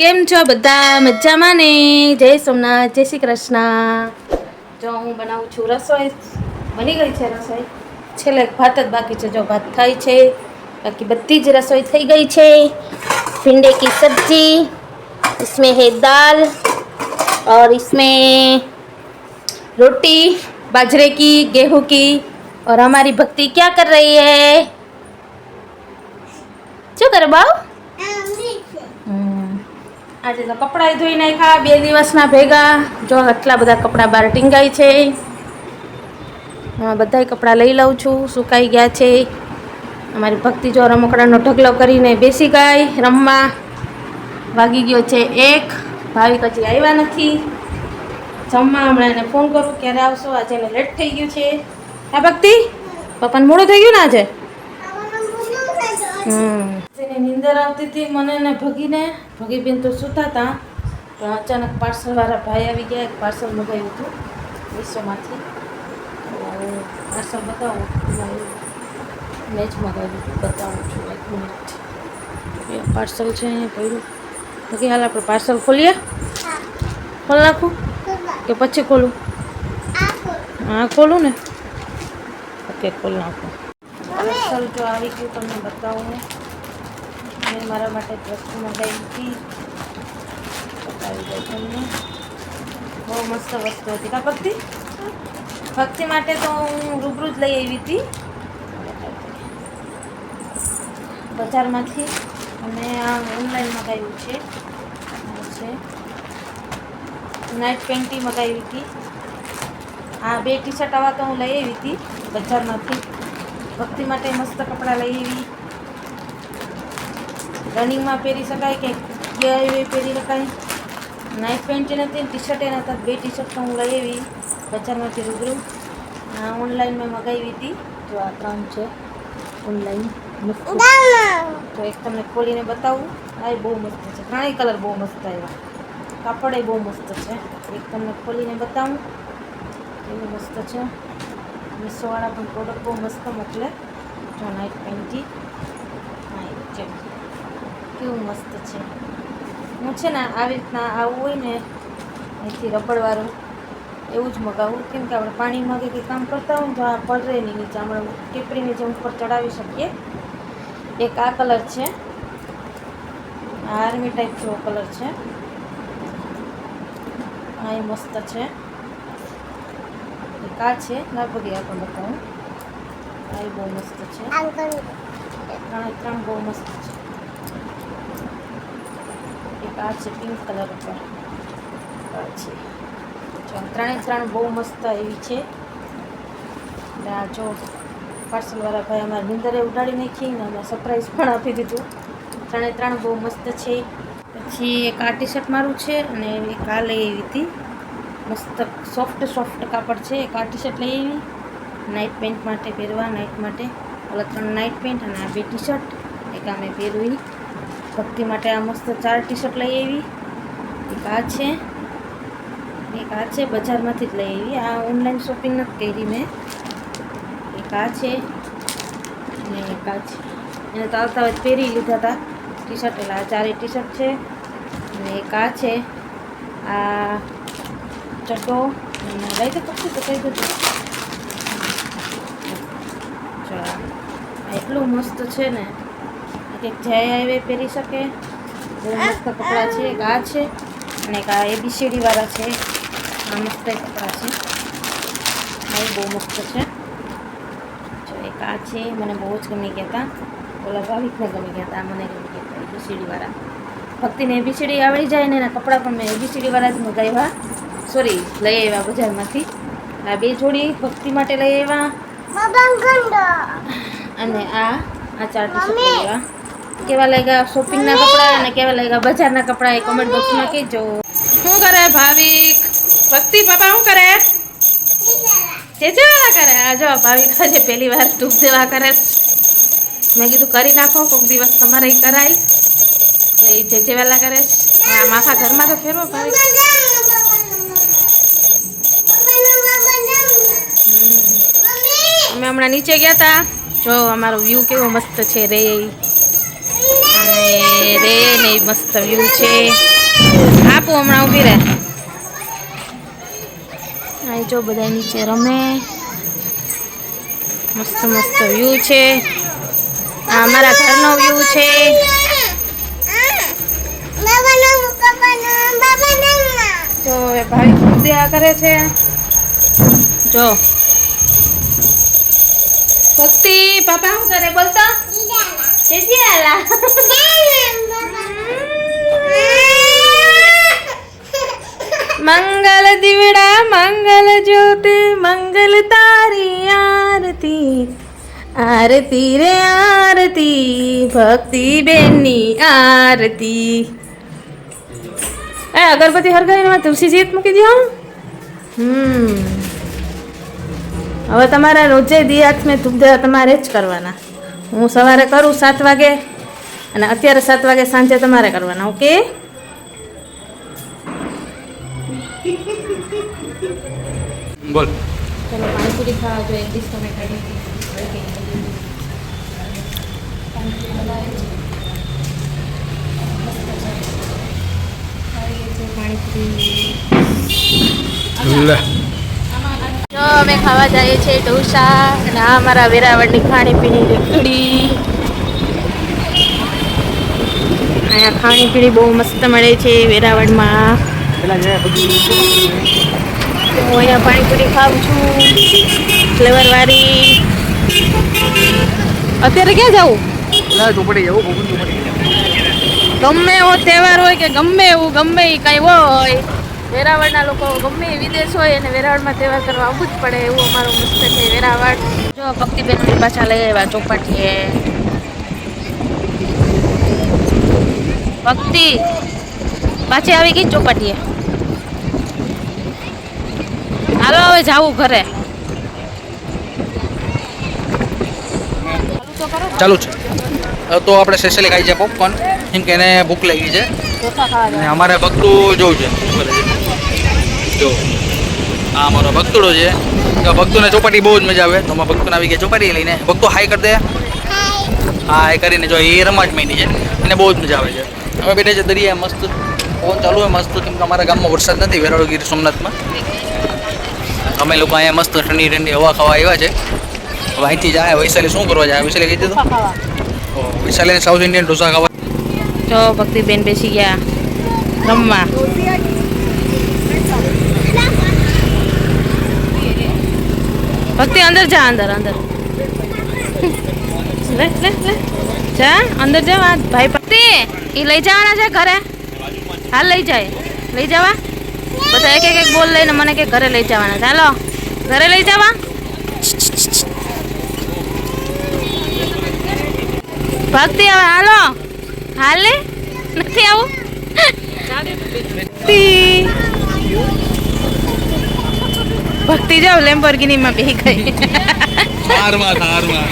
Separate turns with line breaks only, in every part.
કેમ છો બધા મજામાં ને જય સોમનાથ જય શ્રી કૃષ્ણ જો હું બનાવું છું રસોઈ બની ગઈ છે રસોઈ છેલ્લે એક ભાત જ બાકી છે જો ભાત થાય છે બાકી બધી જ રસોઈ થઈ ગઈ છે भिंडे की सब्जी इसमें है दाल और इसमें रोटी बाजरे की गेहूं की और हमारी भक्ति क्या कर रही है શું કરે બાવ હમ. આજે તો કપડાં ધોઈ નાખ્યા બે દિવસના ભેગા. જો આટલા બધા કપડાં બહાર ટીંગાય છે. એમાં બધાય કપડાં લઈ લઉં છું સુકાઈ ગયા છે. અમારી ભક્તિ જો રમકડાનો ઢગલો કરીને બેસી ગઈ રમવા. વાગી ગયો છે એક. ભાવિક હજી આવ્યા નથી. જમવા હમણાં એને ફોન કરું ક્યારે આવશો? આજે એને લેટ થઈ ગયું છે. હા ભક્તિ? પપ્પાને મોડું થઈ ગયું ને આજે? હમ. જેની નીંદર આવતી હતી મને ને ભગીને ભગીબેન તો સૂતા હતા પણ અચાનક પાર્સલવાળા ભાઈ આવી ગયા એક પાર્સલ મગાવ્યું હતું મીશોમાંથી પાર્સલ બતાવો મેં જ મગાવ્યું હતું બતાવું છું એક મિનિટ પાર્સલ છે અહીંયા પડ્યું ભગી હાલ આપણે પાર્સલ ખોલીએ? ખોલ નાખું? કે પછી ખોલું? હા ખોલું ને? ઓકે ખોલ નાખું. પાર્સલ જો આવી ગયું તમને બતાવું મેં મારા માટે વસ્તુ મંગાવી હતી બતાવી દઉં તમને. બહુ મસ્ત વસ્તુ હતી. કા ભક્તિ? ભક્તિ માટે તો હું રૂબરૂ જ લઈ આવી હતી. બજારમાંથી અને આ ઓનલાઈન મંગાવ્યું છે. છે. નાઇટ પેન્ટી મંગાવી હતી. આ બે ટી શર્ટ આવા તો હું લઈ આવી હતી બજારમાંથી. ભક્તિ માટે મસ્ત કપડાં લઈ આવી. રનિંગમાં પહેરી શકાય કે ગયા એવી પહેરી શકાય? નાઇટ પેન્ટ નથી ટી શર્ટ એના હતા બે ટી શર્ટ તો હું લઈ આવી. બજારમાંથી રૂબરૂ. ઓનલાઈન મેં મગાવી હતી. જો આ ત્રણ છે. ઓનલાઈન તો એક તમને ખોલીને બતાવું. આ બહુ મસ્ત છે. ત્રણેય કલર બહુ મસ્ત આવ્યા. કાપડ એ બહુ મસ્ત છે. એક તમને ખોલીને બતાવું. એવું મસ્ત છે. મીસોવાળા પણ પ્રોડક્ટ બહુ મસ્ત મોકલે. જો નાઇટ પેન્ટથી હા એ છે. કેવું મસ્ત છે. હું છે ને આવી રીતના આવું હોય ને અહીંથી રબડવાળું એવું જ મગાવું. કેમ કે આપણે પાણીમાં કે કામ કરતા હોય ને તો આ પડરે નહીં નીચે. આપણે ટીપરીની જેમ ઉપર ચડાવી શકીએ. એક આ કલર છે. આ આર્મી ટાઈપ જેવો કલર છે. આ એ મસ્ત છે. એક આ છે. લગભગ એ પણ બતાવું. આ બહુ મસ્ત છે. ત્રણ ત્રણ બહુ મસ્ત આ છે પિંક કલર ઉપર. છે. જો ત્રણે ત્રણ બહુ મસ્ત એવી છે. આ જો પાર્સલવાળા ભાઈ અમારી નિંદરે ઉડાડી નાખી ને અમે સરપ્રાઈઝ પણ આપી દીધું. ત્રણે ત્રણ બહુ મસ્ત છે. પછી એક આ ટી શર્ટ મારું છે અને એક આ લઈ આવી હતી. મસ્ત સોફ્ટ સોફ્ટ કાપડ છે. એક આ ટી શર્ટ લઈ આવી. નાઇટ પેન્ટ માટે પહેરવા નાઇટ માટે. ઓલા ત્રણ નાઇટ પેન્ટ અને આ બે ટી શર્ટ એક આ મેં પહેરવી. ભક્તિ માટે આ મસ્ત ચાર ટી શર્ટ લઈ આવી. એક આ છે. એક આ છે, બજારમાંથી જ લઈ આવી. આ ઓનલાઈન શોપિંગ નથી કરી મેં. એક આ છે અને એક આ છે. એને તો આવતા હોય પહેરી લીધા હતા ટી શર્ટ એટલે આ ચારે ટી શર્ટ છે. અને એક આ છે. આ ચટો અને લઈ તો પછી તો કહી દીધું જો એટલું મસ્ત છે ને. કે જય આવે પહેરી શકે. બહુ મસ્ત કપડાં છે એક આ છે અને એક આ એબીસીડીવાળા છે. આ મસ્ત કપડાં છે. આ બહુ મસ્ત છે. જો એક આ છે મને બહુ જ ગમી ગયા હતા ઓલા ભાવિકને ગમી ગયા હતા મને ગમી ગયા હતા એબીસીડીવાળા ભક્તિને એબીસીડી આવડી જાય ને એના કપડાં પણ મેં એબીસીડીવાળા જ મગાવ્યા. સોરી લઈ આવ્યા બજારમાંથી. આ બે જોડી ભક્તિ માટે લઈ આવ્યા. અને આ આ ચાર ટી શર્ટ કેવા લાગ્યા શોપિંગના કપડાં અને કેવા લાગ્યા બજારના કપડાં એ કોમેન્ટ બોક્સમાં કહેજો. શું કરે ભાવિક? ભક્તિ પાપા શું કરે? ચેચેવાલા કરે? આ જો ભાવિક આજે પહેલી વાર ડૂબ દેવા કરે. મેં કીધું કરી નાખો કોઈક દિવસ તમારે કરાય. એટલે એ જેજેવાલા કરે. આમ આખા ઘરમાં તો ફેરવો ભાવિક. અમે હમણાં નીચે ગયા હતા જો અમારો વ્યૂ કેવો મસ્ત છે રે. મસ્ત વ્યૂ છે. આપું હમણાં ઊભી રહે. જો બધા નીચે રમે. મસ્ત મસ્ત વ્યૂ છે. આ અમારા ઘરનો વ્યૂ છે. તો હવે ભાઈ પૂજા કરે છે. જો. ભક્તિ, પાપા શું કરે બોલતા જજ્યાલા મંગલ દીવડા મંગલ જ્યોતિ મંગલ તારી આરતી આરતી રે આરતી ભક્તિ બેનની આરતી એ અગરબત્તી હરગાવીને તુલસી જીત મૂકી દો હમ હવે તમારા રોજે દિયાત મેં ધૂપ દેવા તમારે જ કરવાના. હું સવારે કરું સાત વાગે અને અત્યારે સાત વાગે સાંજે તમારે કરવાના, ઓકે?
બોલ.
ચલો પાણીપુરી ખાવા જોઈએ ડીશ તમે ખાઈ જો અમે ખાવા જઈએ છીએ ઢોસા અને આ અમારા વેરાવળની ખાણીપીણી રેકડી. અહીંયા ખાણીપીણી બહુ મસ્ત મળે છે વેરાવળમાં. હું અહીંયા પાણીપુરી ખાઉં છું. ફ્લેવરવાળી. અત્યારે ક્યાં જવું
ચોપડી જવું
ગમે એવો તહેવાર હોય કે ગમે એવું ગમે એ કંઈ હોય વેરાવળના લોકો ગમે વિદેશ હોય અને વેરાવળમાં તહેવાર કરવા આવવું જ પડે એવું અમારું મસ્ત છે વેરાવળ. જો ભક્તિબેન પાછા લઈ આવ્યા ચોપાટીએ. ભક્તિ. પાછી આવી ગઈ ચોપાટીએ. હાલો, હવે જાવું ઘરે.
ચાલુ છે. તો આપણે સ્પેશિયલી ખાઈ છે પોપકોર્ન કેમ કે એને ભૂખ લાગી છે. અને અમારે ભક્તું જોવું છે. જો. આ અમારો ભક્તુડો છે. તો ભક્તોને ચોપાટી બહુ જ મજા આવે. તો અમારા ભક્તોને આવી ગયા ચોપાટી લઈને. ભક્તો હાઈ કરી દે. હા એ કરીને જો એ રમાટ મહિની છે. એને બહુ જ મજા આવે છે. અમે બેઠા છે દરિયા મસ્ત પવન ચાલુ હોય, મસ્ત કેમ કે અમારા ગામમાં વરસાદ નથી વેરાળો ગીર સોમનાથમાં. અમે લોકો અહીંયા મસ્ત ઠંડી ઠંડી હવા ખાવા આવ્યા છે. હવે અહીંથી જાય વૈશાલી શું કરવા જાય? વૈશાલી દીધું
ખાવા
સાઉથ ઇન્ડિયન ઢોસા ખાવા.
જો ભક્તિબેન બેસી ગયા રમવા. ભક્તિ અંદર જા અંદર અંદર. લે લે લે. જા અંદર જા આ ભાઈ ભક્તિ એ લઈ જવાના છે ઘરે? હાલ લઈ જાય. લઈ જવા? બધા એક એક બોલ લઈને મને કે ઘરે લઈ જવાના ચાલો ઘરે લઈ જવા? ભક્તિ હવે હાલો. હાલે? નથી આવું? ભક્તિ. જાવ લેમ્બોર્ગિની માં બેહી ગઈ.
થારમાં થારમાં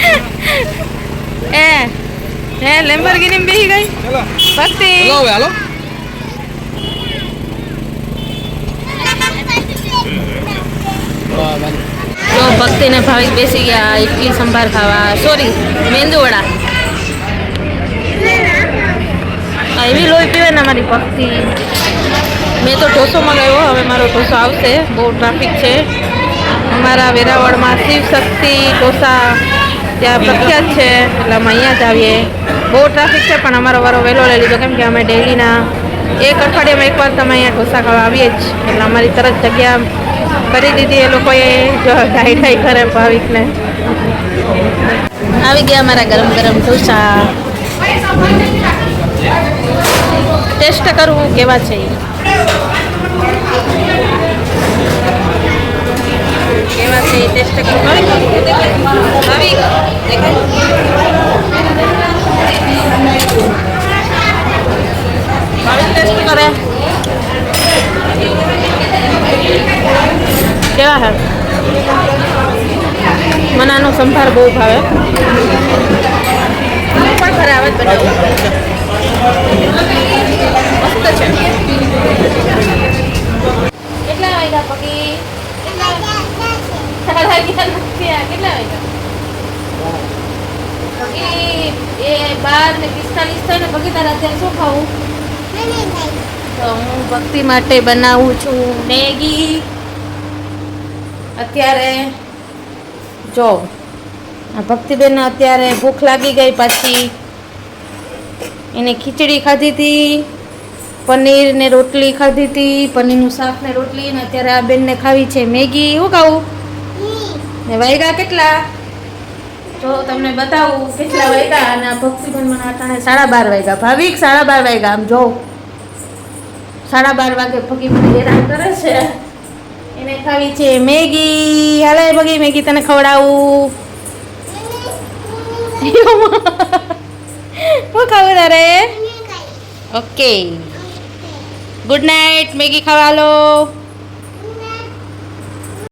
એ હે લેમ્બોર્ગિની માં બેહી ગઈ? ભક્તિ.
હાલો હાલો.
જો ભક્તિ ને ભાવિક બેસી ગયા ઇડલી સંભાર ખાવા. સોરી મેંદુવડા એવી લોહી પીવે ને અમારી ભક્તિ. મેં તો ઢોસો મંગાવ્યો, હવે મારો ઢોસો આવશે. બહુ ટ્રાફિક છે. અમારા વેરાવળમાં શિવ શક્તિ, ઢોસા ત્યાં પ્રખ્યાત છે. એટલે અમે અહીંયા જ આવીએ. બહુ ટ્રાફિક છે, પણ અમારો વારો વહેલો લઈ લીધો. કેમ કે અમે ડેલીના એક અઠવાડિયામાં એકવાર તમે અહીંયા ઢોસા ખાવા આવીએ જ. એટલે અમારી તરત જગ્યા કરી દીધી એ લોકોએ ઢાઈ ઢાઈ કરે ભાવિકને. આવી ગયા અમારા ગરમ ગરમ ઢોસા. ટેસ્ટ કરવું કેવા છે. કેવા છે ટેસ્ટ કરવું? ટેસ્ટ કરે. કેવા હે? મને આનો સંભાર બહુ ભાવે. પણ ખરાબ જ બનાવું મસ્ત છે. કેટલા વાગ્યા પગી સાડા અગિયાર કેટલા વાગ્યા? પગી એ બાર ને પિસ્તાલીસ થાય ને પગી તારા અત્યારે શું ખાવું? તો હું ભક્તિ માટે બનાવું છું મેગી. અત્યારે, જો, આ ભક્તિબેનને અત્યારે ભૂખ લાગી ગઈ પાછી. એને ખીચડી ખાધી હતી પનીર ને રોટલી ખાધી હતી પનીરનું શાક ને રોટલી, ને અત્યારે આ બેનને ખાવી છે મેગી. શું ખાવું ને વાયગા કેટલા? જો તમને બતાવું કેટલા વાયગા અને આ ભક્તિબેન મને અટાણે સાડા બાર વાગ્યા ભાવિક સાડા બાર વાગ્યા આમ જો. સાડા બાર વાગે ભગી મને હેરાન કરે છે. એને ખાવી છે મેગી. હાલે ભગી મેગી તને ખવડાવું. શું ખાવું તારે? ઓકે ગુડ નાઇટ મેગી ખાવા લો